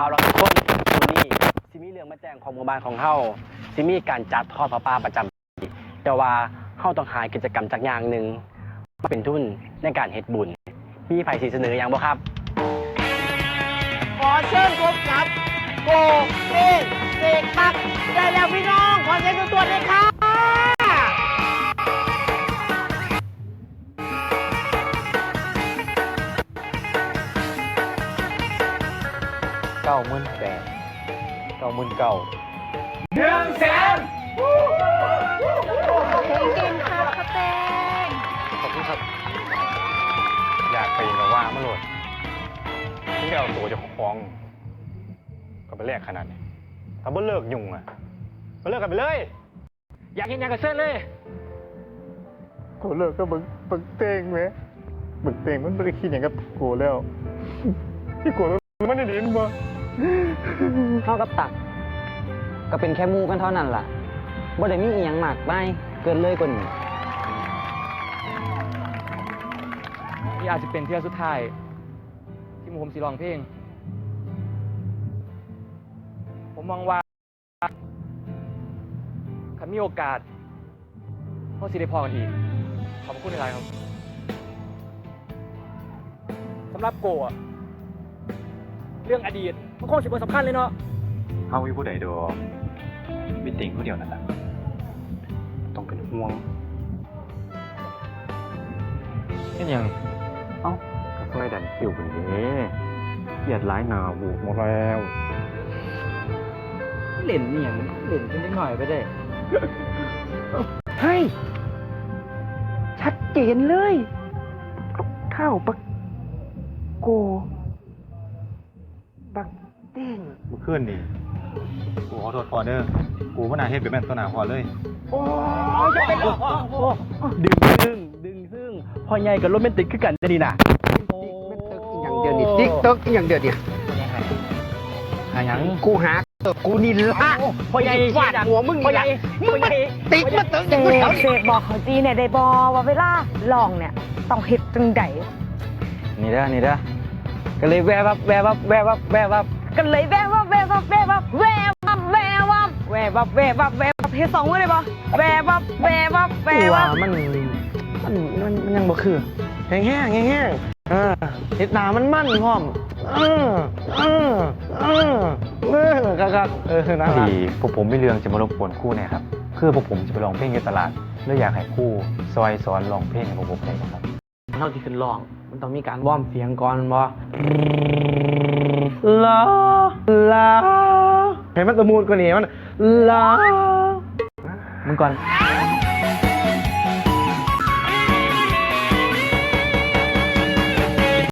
เอาละทุกคนวันนี้ซิมีเรื่องมาแจ้งของหมู่บ้านของเฮาซิมีการจัดทอดผ้าป่าประจำปีแต่ว่าเฮาต้องหากิจกรรมจากอย่างหนึ่งมาเป็นทุนในการเฮ็ดบุญ มีไผสิเสนออย่างบ่ครับ ขอเชิญพบกับโกเต้เสกครับได้แล้วพี่น้อง ขอเชิญตัวเลยค่ะเก้าหมื่นแปดเก้าหมื่นเก้าเพลงเก่งค่ะพ่อเต้งขอบคุณครับ อยากไปกับว่ามาโหลดที่เอาตัวเจะคล้าของ ก็ไปแลกขนาดนี้ถ้าบ่เลิกยุ่งอะก็เลิกกันไปเลย อยากเห็นอย่างกับเส้นเลยกูเลิกก็บึกบึกเตงไหมบึกเตงมันไม่ได้คิดอย่างกับกูแล้วที่กูมันได้ดินบ่ เท่ากับตัก ก็เป็นแค่หมูกันเท่านั้นล่ะบ่ได้มีอีหยังมากมายเกินเลยกว่านี้นี่อาจจะเป็นเที่ยวสุดท้าย ที่หมูผมสิร้องเพลง ผมมองว่าถ้ามีโอกาสก็สิได้พอกันอีก ขอบคุณในไลน์ครับสำหรับโกะ รื่องอดีตมันคงสิบสำคัญเลยเนาะเฮาวิผู้ใดดอกมีติงผู้เดียวนั่นแหละต้องเป็นห่วงเป็นยังเอ้าก็ซอยดันคิวคนนี้เกลียดร้ายหนาบูกหมดแล้วเล่นนี่ยังเล่นกันได้หน่อยไปได้เฮ้ยชัดเจนเลยข้าวปักโก บักเต้งเมื่อคืนนี่กูขอโทษพอเด้อกูว่านาเฮ็ดแบบนั้นต่อหน้าพอเลย โอ้ยจะเป็นดึงซึ่งดึงซึ่งพ่อใหญ่กับโรแมนติกคือกันจะดีนะอย่างเดียวนี่ติ๊กต๊อกอย่างเดียวเนี่ยหาหยังกูหากูนี่ละพ่อใหญ่ฟาดหัวมึงพ่อใหญ่นี่ละมึงมาติ๊กมาตึงเสกูแถวกเสกบอกเขาจีเนี่ยได้บอว่าเวลาลองเนี่ยต้องเฮ็ดจังใดนี่เด้อนี่เด้อ ก็เลยแวบวับแวบวับแวบวับแวบวับกันเลยแวววับแวววับแวววับแวววับแวววับแวววับแวววับแวววับเฮ็ดสองมือได้ปะแวววับแวววับแววว่าวับมันมันมันมันยังบ่คือแห้งแห้งแห้งแห้งเออเฮ็ดหน้ามันมันพร้อมเออเออเออเออคักๆเออน่าพอรักดีพวกผมไม่เรื่องจะมารบกวนครู่เนี่ยครับคือพวกผมจะไปลองเพลงในตลาดแล้วอยากให้ครู่ซอยสอนลองเพลงให้พวกผมได้ครับ เท่าที่ขึ้นร้อง มันต้องมีการวอร์มเสียงก่อนบ่ลาลาให้มันสมูทกว่านี้มันลามันก่อน